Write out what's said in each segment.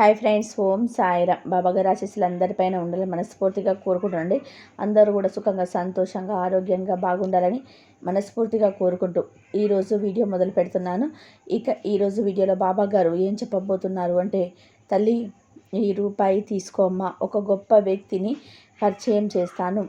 Hi friends ఓం సాయిరామ్. బాబాగారి ఆశీస్సులు అందరిపైన ఉండాలని మనస్ఫూర్తిగా కోరుకుంటుండండి అందరూ కూడా సుఖంగా సంతోషంగా ఆరోగ్యంగా బాగుండాలని మనస్ఫూర్తిగా కోరుకుంటూ ఈరోజు వీడియో మొదలు పెడుతున్నాను. ఇక ఈరోజు వీడియోలో బాబా గారు ఏం చెప్పబోతున్నారు అంటే తల్లి ఈ రూపాయి తీసుకోమ్మా ఒక గొప్ప వ్యక్తిని పరిచయం చేస్తాను.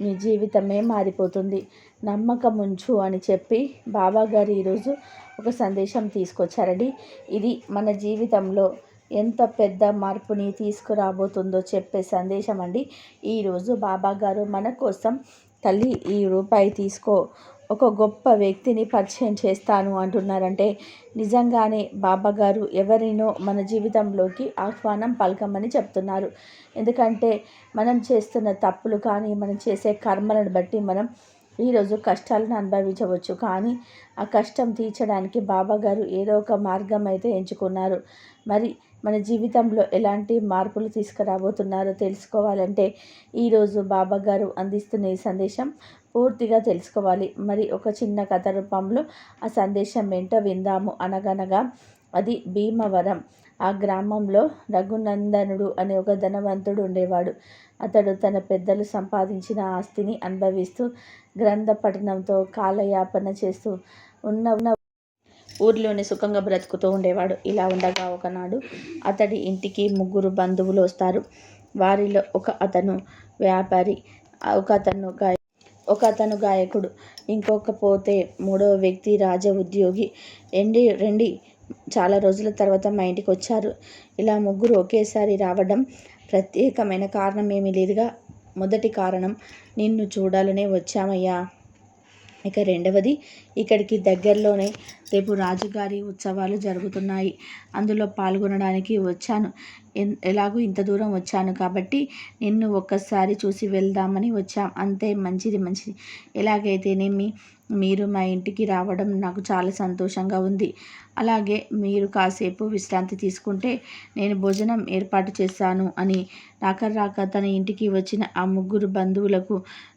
నీ జీవితమే మారిపోతుంది. నమ్మకం ఉంచు అని చెప్పి బాబా గారు ఈరోజు ఒక సందేశం తీసుకొచ్చారండి. ఇది మన జీవితంలో ఎంత పెద్ద మార్పుని తీసుకురాబోతుందో చెప్పే సందేశం అండి ఈరోజు బాబా గారు మన కోసం తల్లి ఈ రూపాయి తీసుకో. ఒక గొప్ప వ్యక్తిని పరిచయం చేస్తాను అంటున్నారంటే నిజంగానే బాబా గారు ఎవరినో మన జీవితంలోకి ఆహ్వానం పలకమని చెప్తున్నారు. ఎందుకంటే మనం చేస్తున్న తప్పులు కానీ మనం చేసే కర్మలను బట్టి మనం ఈరోజు కష్టాలను అనుభవించవచ్చు. కానీ ఆ కష్టం తీర్చడానికి బాబా గారు ఏదో ఒక మార్గం అయితే ఎంచుకున్నారు. మరి మన జీవితంలో ఎలాంటి మార్పులు తీసుకురాబోతున్నారో తెలుసుకోవాలంటే ఈరోజు బాబా గారు అందిస్తున్న ఈ సందేశం పూర్తిగా తెలుసుకోవాలి. మరి ఒక చిన్న కథ రూపంలో ఆ సందేశం ఏంటో విందాము అనగనగా అది భీమవరం. ఆ గ్రామంలో రఘునందనుడు అనే ఒక ధనవంతుడు ఉండేవాడు. అతడు తన పెద్దలు సంపాదించిన ఆస్తిని అనుభవిస్తూ గ్రంథ పఠనంతో కాలయాపన చేస్తూ ఉన్న ఉన్న ఊర్లోనే సుఖంగా బ్రతుకుతూ ఉండేవాడు. ఇలా ఉండగా ఒకనాడు అతడి ఇంటికి ముగ్గురు బంధువులు వస్తారు. వారిలో ఒక అతను వ్యాపారి ఒక అతను గాయ ఒక అతను గాయకుడు ఇంకొక పోతే మూడవ వ్యక్తి రాజ ఉద్యోగి. ఎండి రెండి. చాలా రోజుల తర్వాత మా ఇంటికి వచ్చారు. ఇలా ముగ్గురు ఒకేసారి రావడం ప్రత్యేకమైన కారణం ఏమీ లేదుగా. మొదటి కారణం నిన్ను చూడాలనే వచ్చామయ్యా. ఇక రెండవది ఇక్కడికి దగ్గరలోనే రేపు రాజుగారి ఉత్సవాలు జరుగుతున్నాయి. అందులో పాల్గొనడానికి వచ్చాను. ఎలాగూ ఇంత దూరం వచ్చాను కాబట్టి నిన్ను ఒక్కసారి చూసి వెళ్దామని వచ్చాం. అంతే మంచిది మంచిది. ఎలాగైతేనేమి మీరు మా ఇంటికి రావడం నాకు చాలా సంతోషంగా ఉంది. అలాగే మీరు కాసేపు విశ్రాంతి తీసుకుంటే నేను భోజనం ఏర్పాటు చేస్తాను అని. రాక రాక తన ఇంటికి వచ్చిన ఆ ముగ్గురు బంధువులకు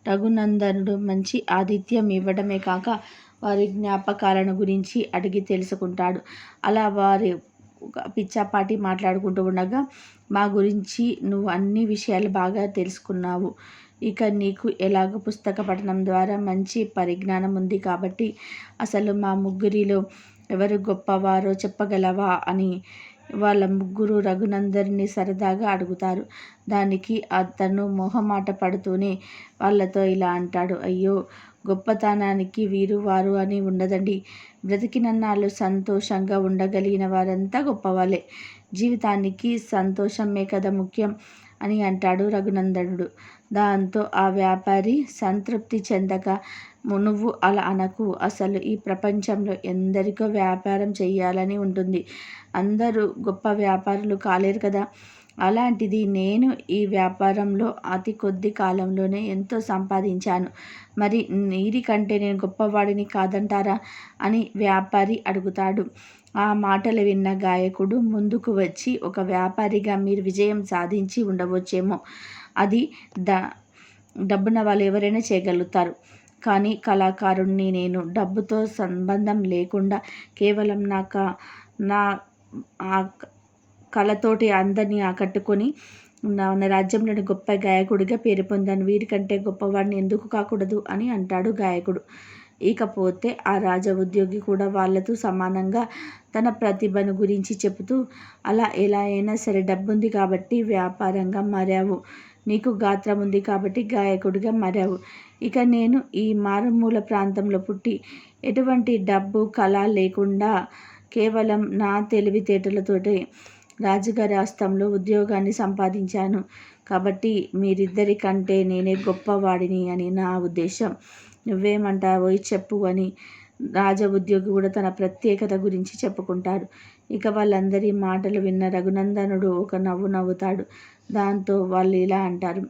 రఘునందనుడు మంచి ఆతిథ్యం ఇవ్వడమే కాక వారి జ్ఞాపకాలను గురించి అడిగి తెలుసుకుంటాడు. అలా వారి పిచ్చాపాటి మాట్లాడుకుంటూ ఉండగా మా గురించి నువ్వు అన్ని విషయాలు బాగా తెలుసుకున్నావు. ఇక నీకు ఎలాగ పుస్తక పఠనం ద్వారా మంచి పరిజ్ఞానం ఉంది కాబట్టి అసలు మా ముగ్గురిలో ఎవరు గొప్పవారో చెప్పగలవా అని వాళ్ళ ముగ్గురు రఘునందరిని సరదాగా అడుగుతారు. దానికి అతను మొహమాట పడుతూనే వాళ్ళతో ఇలా అంటాడు అయ్యో గొప్పతనానికి వీరు వారు అని ఉండదండి. బ్రతికినన్నాళ్ళు సంతోషంగా ఉండగలిగిన వారంతా గొప్పవాళ్ళే. జీవితానికి సంతోషమే కదా ముఖ్యం అని అంటాడు రఘునందనుడు. దాంతో ఆ వ్యాపారి సంతృప్తి చెందక నువ్వు అలా అనకు. అసలు ఈ ప్రపంచంలో ఎందరికో వ్యాపారం చేయాలని ఉంటుంది. అందరూ గొప్ప వ్యాపారులు కాలేరు కదా. అలాంటిది నేను ఈ వ్యాపారంలో అతి కొద్ది కాలంలోనే ఎంతో సంపాదించాను. మరి కంటే నేను గొప్పవాడిని కాదంటారా? అని వ్యాపారి అడుగుతాడు. ఆ మాటలు విన్న గాయకుడు ముందుకు వచ్చి ఒక వ్యాపారిగా మీరు విజయం సాధించి ఉండవచ్చేమో. అది ద డబ్బున వాళ్ళు ఎవరైనా చేయగలుగుతారు. కానీ కళాకారుణ్ణి నేను డబ్బుతో సంబంధం లేకుండా కేవలం నాకు నా కళతోటి అందరినీ ఆకట్టుకొని నా రాజ్యంలోని గొప్ప గాయకుడిగా పేరు పొందాను. వీరికంటే గొప్పవాడిని ఎందుకు కాకూడదు అని అంటాడు గాయకుడు. ఇకపోతే ఆ రాజ ఉద్యోగి కూడా వాళ్ళతో సమానంగా తన ప్రతిభను గురించి చెబుతూ అలా ఎలా అయినా సరే డబ్బుంది కాబట్టి వ్యాపారంగా మారావు. నీకు గాత్రం ఉంది కాబట్టి గాయకుడిగా మారావు. ఇక నేను ఈ మారుమూల ప్రాంతంలో పుట్టి ఎటువంటి డబ్బు కళ లేకుండా కేవలం నా తెలివితేటలతోటే రాజుగారి హస్తంలో ఉద్యోగాన్ని సంపాదించాను. కాబట్టి మీరిద్దరి కంటే నేనే గొప్పవాడిని అని నా ఉద్దేశం. నువ్వేమంటావో చెప్పు అని రాజ ఉద్యోగి కూడా తన ప్రత్యేకత గురించి చెప్పుకుంటాడు. ఇక వాళ్ళందరి మాటలు విన్న రఘునందనుడు ఒక నవ్వు నవ్వుతాడు. దాంతో వాళ్ళు ఇలా అంటారు.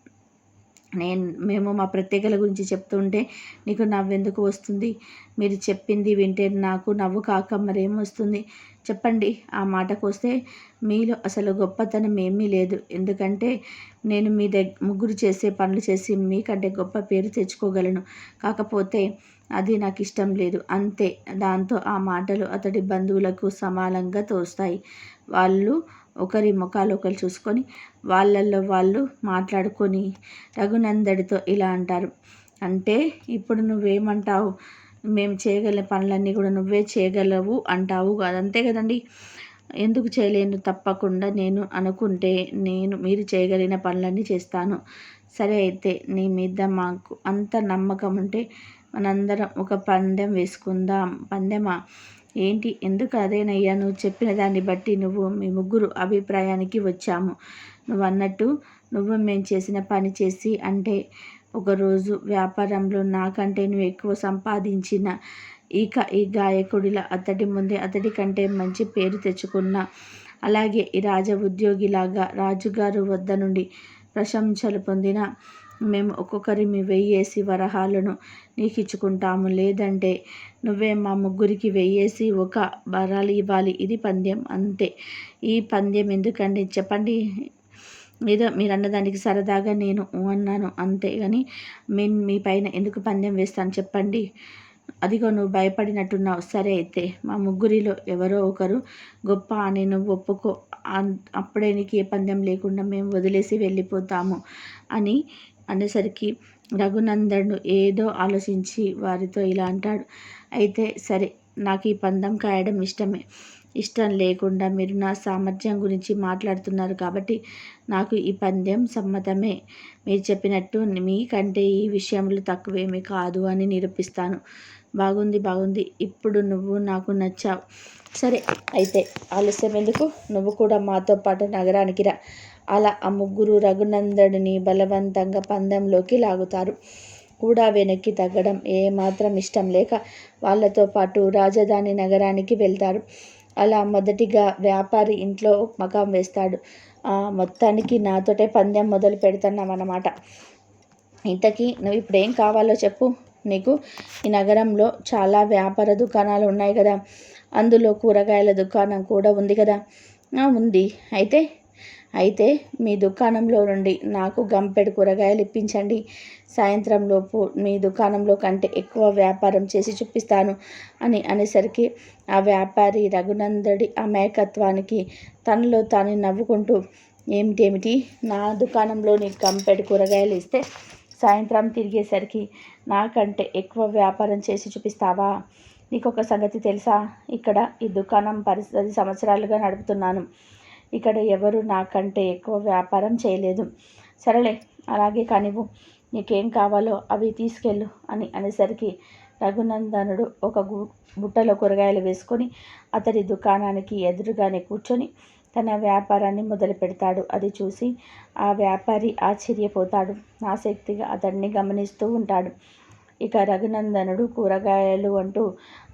నేను మేము మా ప్రత్యేకల గురించి చెప్తుంటే నీకు నవ్వెందుకు వస్తుంది? మీరు చెప్పింది వింటే నాకు నవ్వు కాక మరేం వస్తుంది? చెప్పండి. ఆ మాటకు వస్తే మీలో అసలు గొప్పతనం ఏమీ లేదు. ఎందుకంటే నేను మీ దగ్గ ముగ్గురు చేసే పనులు చేసి మీకంటే గొప్ప పేరు తెచ్చుకోగలను. కాకపోతే అది నాకు ఇష్టం లేదు. అంతే. దాంతో ఆ మాటలు అతడి బంధువులకు సమానంగా తోస్తాయి. వాళ్ళు ఒకరి ముఖాలు ఒకరు చూసుకొని వాళ్ళల్లో వాళ్ళు మాట్లాడుకొని రఘునందడితో ఇలా అంటారు. అంటే ఇప్పుడు నువ్వేమంటావు? మేము చేయగల పనులన్నీ కూడా నువ్వే చేయగలవు అంటావు అంతే కదండి? ఎందుకు చేయలేను? తప్పకుండా నేను అనుకుంటే నేను మీరు చేయగలిగిన పనులన్నీ చేస్తాను. సరే అయితే నీ మీద మాకు అంత నమ్మకం ఉంటే మనందరం ఒక పందెం వేసుకుందాం. పందెమా? ఏంటి? ఎందుకు అదేనయ్యా? నువ్వు చెప్పిన దాన్ని బట్టి నువ్వు మీ ముగ్గురు అభిప్రాయానికి వచ్చాము. నువ్వు అన్నట్టు నువ్వు మేము చేసిన పని చేసి అంటే ఒకరోజు వ్యాపారంలో నాకంటే నువ్వు ఎక్కువ సంపాదించిన ఇక ఈ గాయకుడిలా అతడి ముందే అతడి కంటే మంచి పేరు తెచ్చుకున్న అలాగే ఈ రాజ ఉద్యోగిలాగా రాజుగారు వద్ద నుండి ప్రశంసలు పొందిన మేము ఒక్కొక్కరి మీ వెయ్యేసి వరహాలను నీకు ఇచ్చుకుంటాము లేదంటే నువ్వే మా ముగ్గురికి వెయ్యేసి ఒక వరాలు ఇవ్వాలి. ఇది పందెం అంతే. ఈ పందెం ఎందుకండి? చెప్పండి. ఏదో మీరు అన్నదానికి సరదాగా నేను అన్నాను. అంతే కానీ మేము మీ పైన ఎందుకు పందెం వేస్తాను చెప్పండి. అదిగో నువ్వు భయపడినట్టున్నావు. సరే అయితే మా ముగ్గురిలో ఎవరో ఒకరు గొప్ప అని నువ్వు ఒప్పుకో. అప్పుడే నీకు ఏ పందెం లేకుండా మేము వదిలేసి వెళ్ళిపోతాము అని అనేసరికి రఘునందను ఏదో ఆలోచించి వారితో ఇలా అంటాడు. అయితే సరే నాకు ఈ పందం కాయడం ఇష్టమే. ఇష్టం లేకుండా మీరు నా సామర్థ్యం గురించి మాట్లాడుతున్నారు కాబట్టి నాకు ఈ పందెం సమ్మతమే. మీరు చెప్పినట్టు మీకంటే ఈ విషయంలో తక్కువేమీ కాదు అని నిరూపిస్తాను. బాగుంది బాగుంది. ఇప్పుడు నువ్వు నాకు నచ్చావు. సరే అయితే ఆలస్యం ఎందుకు? నువ్వు కూడా మాతో పాటు నగరానికి రా. అలా ఆ ముగ్గురు రఘునందడిని బలవంతంగా పందెంలోకి లాగుతారు. కూడా వెనక్కి తగ్గడం ఏమాత్రం ఇష్టం లేక వాళ్ళతో పాటు రాజధాని నగరానికి వెళ్తారు. అలా మొదటిగా వ్యాపారి ఇంట్లో మకాం వేస్తాడు. మొత్తానికి నాతోటే పందెం మొదలు పెడుతున్నాం అన్నమాట. ఇంతకీ నువ్వు ఇప్పుడు ఏం కావాలో చెప్పు. నీకు ఈ నగరంలో చాలా వ్యాపార దుకాణాలు ఉన్నాయి కదా. అందులో కూరగాయల దుకాణం కూడా ఉంది కదా. ఉంది. అయితే అయితే మీ దుకాణంలో నుండి నాకు గంపెడు కూరగాయలు ఇప్పించండి. సాయంత్రంలోపు మీ దుకాణంలో కంటే ఎక్కువ వ్యాపారం చేసి చూపిస్తాను అని అనేసరికి ఆ వ్యాపారి రఘునందడి అమాయకత్వానికి తనలో తాను నవ్వుకుంటూ ఏమిటేమిటి? నా దుకాణంలో నీకు గంపెడు కూరగాయలు ఇస్తే సాయంత్రం తిరిగేసరికి నాకంటే ఎక్కువ వ్యాపారం చేసి చూపిస్తావా? నీకు ఒక సంగతి తెలుసా? ఇక్కడ ఈ దుకాణం పరిస్థితి సంవత్సరాలుగా నడుపుతున్నాను. ఇక్కడ ఎవరు నాకంటే ఎక్కువ వ్యాపారం చేయలేదు. సరేలే అలాగే కానివ్వు. నీకేం కావాలో అవి తీసుకెళ్ళు అని అనేసరికి రఘునందనుడు ఒక బుట్టలో కూరగాయలు వేసుకొని అతడి దుకాణానికి ఎదురుగానే కూర్చొని తన వ్యాపారాన్ని మొదలు పెడతాడు. అది చూసి ఆ వ్యాపారి ఆశ్చర్యపోతాడు. ఆసక్తిగా అతడిని గమనిస్తూ ఉంటాడు. ఇక రఘునందనుడు కూరగాయలు అంటూ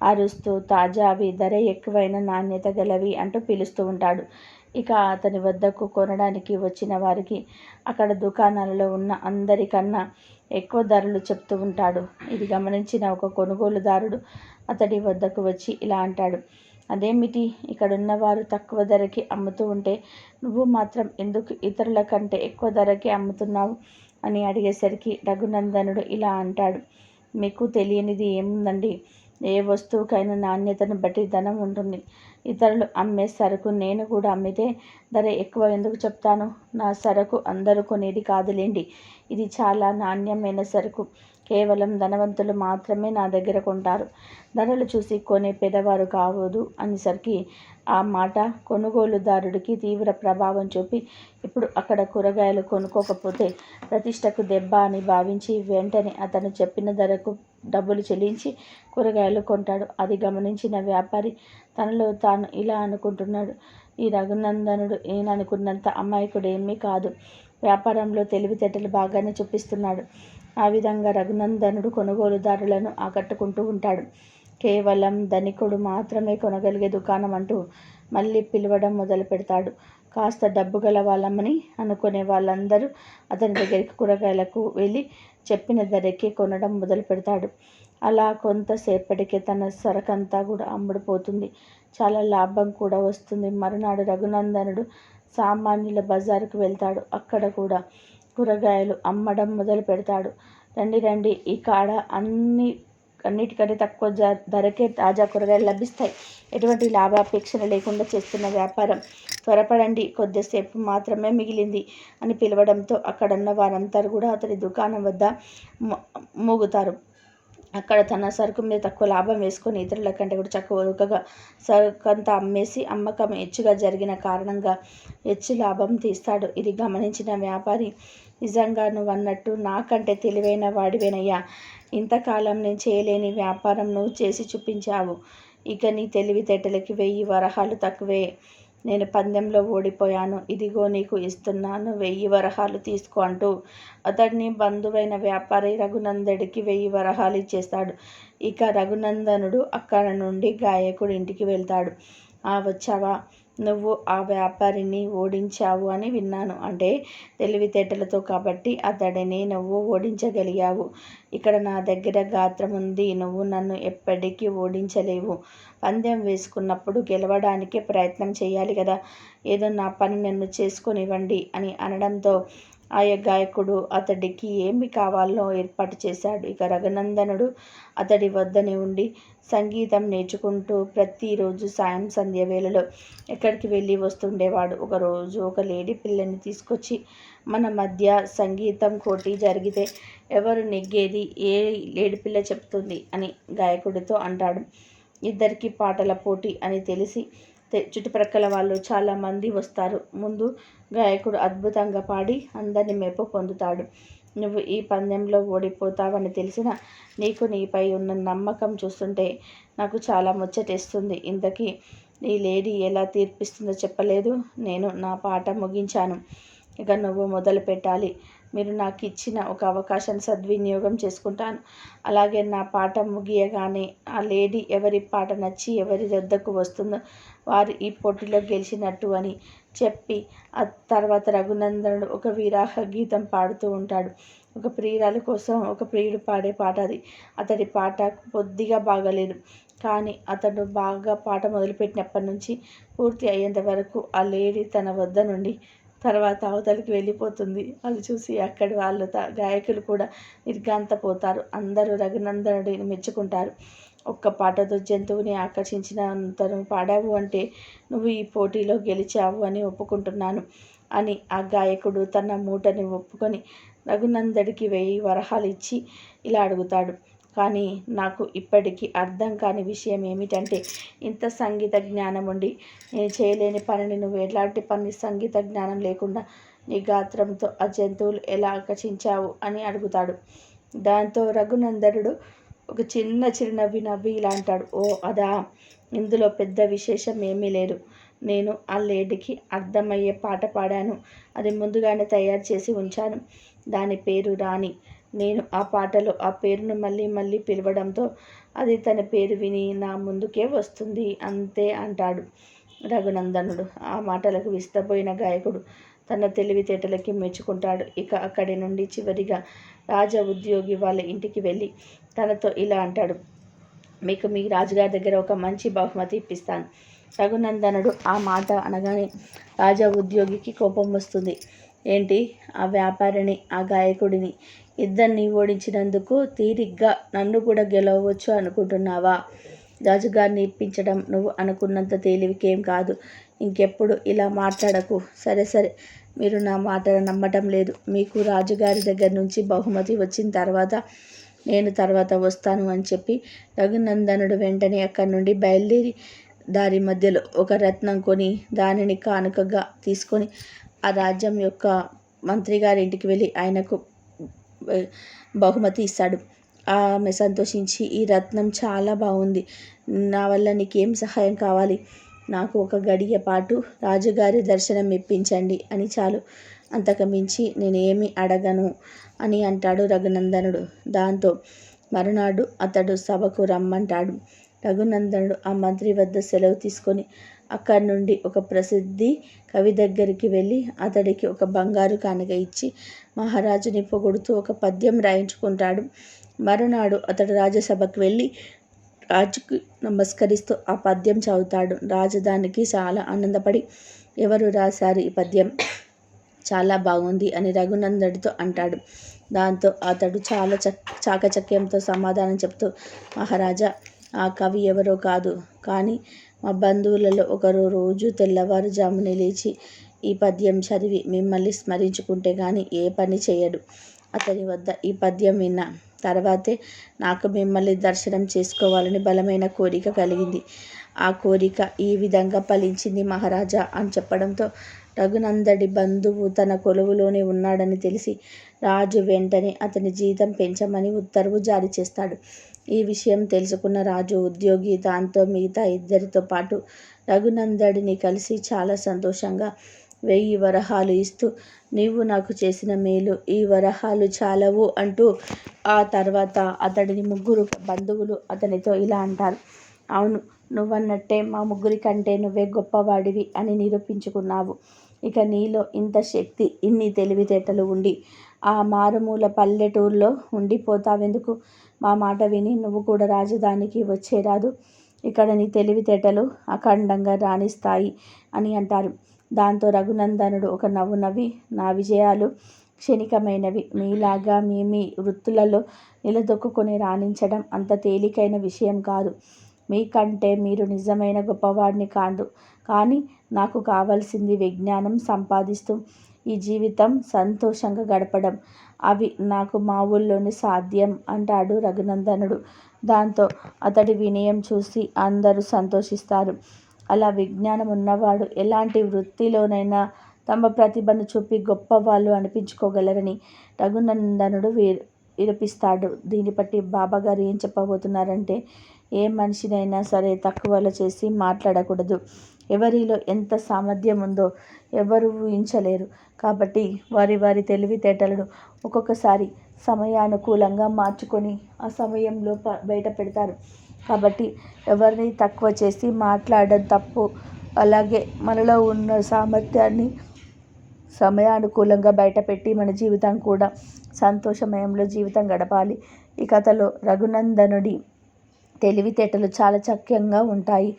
అరుస్తూ తాజావి ధర ఎక్కువైన నాణ్యత గలవి అంటూ పిలుస్తూ ఉంటాడు. ఇక అతని వద్దకు కొనడానికి వచ్చిన వారికి అక్కడ దుకాణాలలో ఉన్న అందరికన్నా ఎక్కువ ధరలు చెప్తూ ఉంటాడు. ఇది గమనించిన ఒక కొనుగోలుదారుడు అతడి వద్దకు వచ్చి ఇలా అంటాడు. అదేమిటి? ఇక్కడున్న వారు తక్కువ ధరకి అమ్ముతూ ఉంటే నువ్వు మాత్రం ఎందుకు ఇతరుల కంటే ఎక్కువ ధరకి అమ్ముతున్నావు? అని అడిగేసరికి రఘునందనుడు ఇలా అంటాడు. మీకు తెలియనిది ఏముందండి? ఏ వస్తువుకైనా నాణ్యతను బట్టి ధనం ఉంటుంది. ఇతరులు అమ్మే సరుకు నేను కూడా అమ్మితే ధర ఎక్కువ ఎందుకు చెప్తాను? నా సరుకు అందరూ కొనేది కాదులేండి. ఇది చాలా నాణ్యమైన సరుకు. కేవలం ధనవంతులు మాత్రమే నా దగ్గర కొంటారు. ధరలు చూసి కొనే పెదవారు కావదు అనేసరికి ఆ మాట కొనుగోలుదారుడికి తీవ్ర ప్రభావం చూపి ఇప్పుడు అక్కడ కూరగాయలు కొనుక్కోకపోతే ప్రతిష్టకు దెబ్బ అని భావించి వెంటనే అతను చెప్పిన ధరకు డబ్బులు చెల్లించి కూరగాయలు కొంటాడు. అది గమనించిన వ్యాపారి తనలో తాను ఇలా అనుకుంటున్నాడు. ఈ రఘునందనుడు ఏననుకున్నంత అమాయకుడేమీ కాదు. వ్యాపారంలో తెలివితేటలు బాగానే చూపిస్తున్నాడు. ఆ విధంగా రఘునందనుడు కొనుగోలుదారులను ఆకట్టుకుంటూ ఉంటాడు. కేవలం ధనికుడు మాత్రమే కొనగలిగే దుకాణం అంటూ మళ్ళీ పిలవడం మొదలు పెడతాడు. కాస్త డబ్బు గల వాళ్ళమని అనుకునే వాళ్ళందరూ అతని దగ్గరికి కూరగాయలకు వెళ్ళి చెప్పిన ధరకే కొనడం మొదలు పెడతాడు. అలా కొంతసేపటికే తన సరకంతా కూడా అమ్ముడుపోతుంది. చాలా లాభం కూడా వస్తుంది. మరునాడు రఘునందనుడు సామాన్యుల బజారుకు వెళ్తాడు. అక్కడ కూడా కూరగాయలు అమ్మడం మొదలు పెడతాడు. రండి రండి ఈ కాడ అన్ని అన్నిటికంటే తక్కువ ధరకే తాజా కూరగాయలు లభిస్తాయి. ఎటువంటి లాభాపేక్షణ లేకుండా చేస్తున్న వ్యాపారం. త్వరపడండి కొద్దిసేపు మాత్రమే మిగిలింది అని పిలవడంతో అక్కడున్న వారంతా కూడా అతడి దుకాణం వద్ద మో- మూగుతారు. అక్కడ తన సరుకు మీద తక్కువ లాభం వేసుకొని ఇతరుల కంటే కూడా చక్కగా సరుకంతా అమ్మేసి అమ్మకం హెచ్చుగా జరిగిన కారణంగా హెచ్చు లాభం తీస్తాడు. ఇది గమనించిన వ్యాపారి నిజంగా నువ్వు అన్నట్టు నాకంటే తెలివైన వాడివేనయ్యా. ఇంతకాలం నేను చేయలేని వ్యాపారం నువ్వు చేసి చూపించావు. ఇక నీ తెలివితేటలకి వెయ్యి వరహాలు తక్కువే. నేను పందెంలో ఓడిపోయాను. ఇదిగో నీకు ఇస్తున్నాను. వెయ్యి వరహాలు తీసుకో అంటూ అతడిని బంధువైన వ్యాపారి రఘునందడికి వెయ్యి వరహాలు ఇచ్చేస్తాడు. ఇక రఘునందనుడు అక్కడ నుండి గాయకుడి ఇంటికి వెళ్తాడు. ఆ వచ్చావా? నువ్వు ఆ వ్యాపారిని ఓడించావు అని విన్నాను. అంటే తెలివితేటలతో కాబట్టి అతడిని నువ్వు ఓడించగలిగావు. ఇక్కడ నా దగ్గర గాత్రం ఉంది. నువ్వు నన్ను ఎప్పటికీ ఓడించలేవు. పందెం వేసుకున్నప్పుడు గెలవడానికి ప్రయత్నం చేయాలి కదా. ఏదో నా పని నన్ను చేసుకొనివ్వండి అని అనడంతో ఆయా గాయకుడు అతడికి ఏమి కావాలో ఏర్పాటు చేశాడు. ఇక రఘునందనుడు అతడి వద్దనే ఉండి సంగీతం నేర్చుకుంటూ ప్రతిరోజు సాయం సంధ్య వేళలో ఎక్కడికి వెళ్ళి వస్తుండేవాడు. ఒకరోజు ఒక లేడీ పిల్లని తీసుకొచ్చి మన మధ్య సంగీతం పోటీ జరిగితే ఎవరు నెగ్గేది? ఏ లేడి పిల్ల చెప్తుంది? అని గాయకుడితో అంటాడు. ఇద్దరికి పాటల పోటీ అని తెలిసి చుట్టుప్రక్కల వాళ్ళు చాలామంది వస్తారు. ముందు గాయకుడు అద్భుతంగా పాడి అందరిని మెప్పు పొందుతాడు. నువ్వు ఈ పందెంలో ఓడిపోతావని తెలిసిన నీకు నీపై ఉన్న నమ్మకం చూస్తుంటే నాకు చాలా ముచ్చటేస్తుంది. ఇంతకీ ఈ లేడీ ఎలా తీర్పిస్తుందో చెప్పలేదు. నేను నా పాట ముగించాను. ఇక నువ్వు మొదలు పెట్టాలి. మీరు నాకు ఇచ్చిన ఒక అవకాశాన్ని సద్వినియోగం చేసుకుంటాను. అలాగే నా పాట ముగియగానే ఆ లేడీ ఎవరి పాట నచ్చి ఎవరి వద్దకు వస్తుందో వారు ఈ పోటీలో గెలిచినట్టు అని చెప్పి ఆ తర్వాత రఘునందనుడు ఒక విరాహ గీతం పాడుతూ ఉంటాడు. ఒక ప్రియురాలు కోసం ఒక ప్రియుడు పాడే పాట అది. అతడి పాట కొద్దిగా బాగలేదు. కానీ అతడు బాగా పాట మొదలుపెట్టినప్పటి నుంచి పూర్తి అయ్యేంత వరకు ఆ లేడీ తన వద్ద నుండి తర్వాత అవతలికి వెళ్ళిపోతుంది. అది చూసి అక్కడి వాళ్ళు గాయకులు కూడా నిర్గాంతపోతారు అందరూ రఘునందనుడిని మెచ్చుకుంటారు. ఒక్క పాటతో జంతువుని ఆకర్షించిన తను పాడావు అంటే నువ్వు ఈ పోటీలో గెలిచావు అని ఒప్పుకుంటున్నాను అని ఆ గాయకుడు తన మూటని ఒప్పుకొని రఘునందడికి వెయ్యి వరహాలు ఇచ్చి ఇలా అడుగుతాడు. కానీ నాకు ఇప్పటికీ అర్థం కాని విషయం ఏమిటంటే ఇంత సంగీత జ్ఞానం ఉండి నేను చేయలేని పనిని నువ్వు ఎలాంటి పని సంగీత జ్ఞానం లేకుండా నీ గాత్రంతో ఆ జంతువులు ఎలా ఆకర్షించావు అని అడుగుతాడు. దాంతో రఘునందనుడు ఒక చిన్న చిరునవ్వి నవ్వి ఇలా అంటాడు. ఓ అదా ఇందులో పెద్ద విశేషం ఏమీ లేదు. నేను ఆ లేడీకి అర్థమయ్యే పాట పాడాను. అది ముందుగానే తయారు చేసి ఉంచాను. దాని పేరు రాణి. నేను ఆ పాటలో ఆ పేరును మళ్ళీ మళ్ళీ పిలవడంతో అది తన పేరు విని నా ముందుకే వస్తుంది అంతే అంటాడు రఘునందనుడు. ఆ మాటలకు విస్తపోయిన గాయకుడు తన తెలివితేటలకి మెచ్చుకుంటాడు. ఇక అక్కడి నుండి చివరిగా రాజ ఉద్యోగి వాళ్ళ ఇంటికి వెళ్ళి తనతో ఇలా అంటాడు. మీకు మీ రాజుగారి దగ్గర ఒక మంచి బహుమతి ఇప్పిస్తాను. రఘునందనుడు ఆ మాట అనగానే రాజా ఉద్యోగికి కోపం వస్తుంది. ఏంటి? ఆ వ్యాపారిని ఆ గాయకుడిని ఇద్దరిని ఓడించినందుకు తీరిగ్గా నన్ను కూడా గెలవచ్చు అనుకుంటున్నావా? రాజుగారిని ఇప్పించడం నువ్వు అనుకున్నంత తేలివికేం కాదు. ఇంకెప్పుడు ఇలా మాట్లాడకు. సరే సరే. మీరు నా మాటను నమ్మటం లేదు. మీకు రాజుగారి దగ్గర నుంచి బహుమతి వచ్చిన తర్వాత నేను తర్వాత వస్తాను అని చెప్పి రఘునందనుడు వెంటనే అక్కడి నుండి బయలుదేరి దారి మధ్యలో ఒక రత్నం కొని దానిని కానుకగా తీసుకొని ఆ రాజ్యం యొక్క మంత్రి గారి ఇంటికి వెళ్ళి ఆయనకు బహుమతి ఇస్తాడు. ఆమె సంతోషించి ఈ రత్నం చాలా బాగుంది. నా వల్ల నీకేం సహాయం కావాలి? నాకు ఒక గడియ పాటు రాజుగారి దర్శనం ఇప్పించండి అని చాలు. అంతకు మించి నేను ఏమి అడగను అని అంటాడు రఘునందనుడు. దాంతో మరునాడు అతడు సభకు రమ్మంటాడు. రఘునందనుడు ఆ మంత్రి వద్ద సెలవు తీసుకొని అక్కడి నుండి ఒక ప్రసిద్ధి కవి దగ్గరికి వెళ్ళి అతడికి ఒక బంగారు కానుక ఇచ్చి మహారాజుని పొగుడుతూ ఒక పద్యం రాయించుకుంటాడు. మరునాడు అతడు రాజసభకు వెళ్ళి రాజుకు నమస్కరిస్తూ ఆ పద్యం చదువుతాడు. రాజధానికి చాలా ఆనందపడి ఎవరు రాశారు ఈ పద్యం? చాలా బాగుంది అని రఘునందడితో అంటాడు. దాంతో అతడు చాలా చక్ చాకచక్యంతో సమాధానం చెప్తూ మహారాజా ఆ కవి ఎవరో కాదు. కానీ మా బంధువులలో ఒకరు రోజు తెల్లవారుజామున లేచి ఈ పద్యం చదివి మిమ్మల్ని స్మరించుకుంటే కానీ ఏ పని చేయడు. అతని వద్ద ఈ పద్యం విన్న తర్వాతే నాకు మిమ్మల్ని దర్శనం చేసుకోవాలని బలమైన కోరిక కలిగింది. ఆ కోరిక ఈ విధంగా ఫలించింది మహారాజా అని చెప్పడంతో రఘునందడి బంధువు తన కొలువులోనే ఉన్నాడని తెలిసి రాజు వెంటనే అతని జీతం పెంచమని ఉత్తర్వు జారీ చేస్తాడు. ఈ విషయం తెలుసుకున్న రాజు ఉద్యోగి దాంతో మిగతా ఇద్దరితో పాటు రఘునందడిని కలిసి చాలా సంతోషంగా వెయ్యి వరహాలు ఇస్తూ నీవు నాకు చేసిన మేలు ఈ వరహాలు చాలవు అంటూ ఆ తర్వాత అతడిని ముగ్గురు బంధువులు అతనితో ఇలా అంటారు. అవును నువ్వన్నట్టే మా ముగ్గురి కంటే నువ్వే గొప్పవాడివి అని నిరూపించుకున్నావు. ఇక నీలో ఇంత శక్తి ఇన్ని తెలివితేటలు ఉండి ఆ మారుమూల పల్లెటూరులో ఉండిపోతావెందుకు? మా మాట విని నువ్వు కూడా రాజధానికి వచ్చేరాదు ఇక్కడ నీ తెలివితేటలు అఖండంగా రాణిస్తాయి అని అంటారు. దాంతో రఘునందనుడు ఒక నవ్వు నవ్వి నా విజయాలు క్షణికమైనవి. మీలాగా మీ మీ వృత్తులలో నిలదొక్కుని రాణించడం అంత తేలికైన విషయం కాదు. మీకంటే మీరు నిజమైన గొప్పవాడిని కాదు. కానీ నాకు కావాల్సింది విజ్ఞానం సంపాదిస్తూ ఈ జీవితం సంతోషంగా గడపడం. అవి నాకు మా ఊళ్ళోనే సాధ్యం అంటాడు రఘునందనుడు. దాంతో అతడి వినయం చూసి అందరూ సంతోషిస్తారు. అలా విజ్ఞానం ఉన్నవాడు ఎలాంటి వృత్తిలోనైనా తమ ప్రతిభను చూపి గొప్పవాళ్ళు అనిపించుకోగలరని రఘునందనుడు విరపిస్తాడు దీన్ని బట్టి బాబాగారు ఏం చెప్పబోతున్నారంటే ఏ మనిషినైనా సరే తక్కువలో చేసి మాట్లాడకూడదు. ఎవరిలో ఎంత సామర్థ్యం ఉందో ఎవరు ఊహించలేరు. కాబట్టి వారి వారి తెలివితేటలను ఒక్కొక్కసారి సమయానుకూలంగా మార్చుకొని ఆ సమయంలో బయట పెడతారు. కాబట్టి ఎవరిని తక్కువ చేసి మాట్లాడడం తప్పు. అలాగే మనలో ఉన్న సామర్థ్యాన్ని సమయానుకూలంగా బయటపెట్టి మన జీవితం కూడా సంతోషమయంలో జీవితం గడపాలి. ఈ కథలో రఘునందనుడి తెలివితేటలు చాలా చక్కగా ఉంటాయి.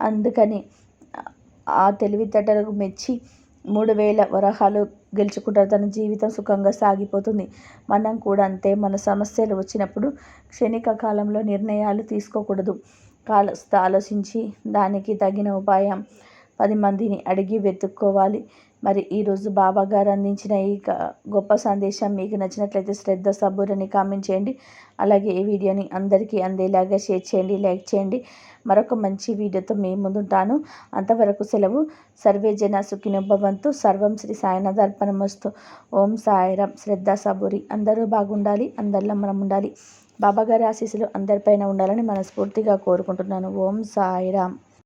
అందుకని ఆ తెలివితేటలకు మెచ్చి మూడు వేల వరహాలు గెలుచుకుంటారు. తన జీవితం సుఖంగా సాగిపోతుంది. మనం కూడా అంతే. మన సమస్యలు వచ్చినప్పుడు క్షణిక కాలంలో నిర్ణయాలు తీసుకోకూడదు. కాస్త ఆలోచించి దానికి తగిన ఉపాయం పది మందిని అడిగి వెతుక్కోవాలి. మరి ఈరోజు బాబా గారు అందించిన ఈ గొప్ప సందేశం మీకు నచ్చినట్లయితే శ్రద్ధ సబూరని కామెంట్ చేయండి. అలాగే ఈ వీడియోని అందరికీ అందేలాగా షేర్ చేయండి లైక్ చేయండి. మరొక మంచి వీడియోతో మీ ముందుంటాను. అంతవరకు సెలవు. సర్వే జన సుఖినోభవంతు. సర్వం శ్రీ సాయినాథ అర్పణమస్తు. ఓం సాయిరాం. శ్రద్ధ సబూరి. అందరూ బాగుండాలి. అందరిలో మనం ఉండాలి బాబాగారి ఆశీస్సులు అందరిపైన ఉండాలని మనస్ఫూర్తిగా కోరుకుంటున్నాను. ఓం సాయిరామ్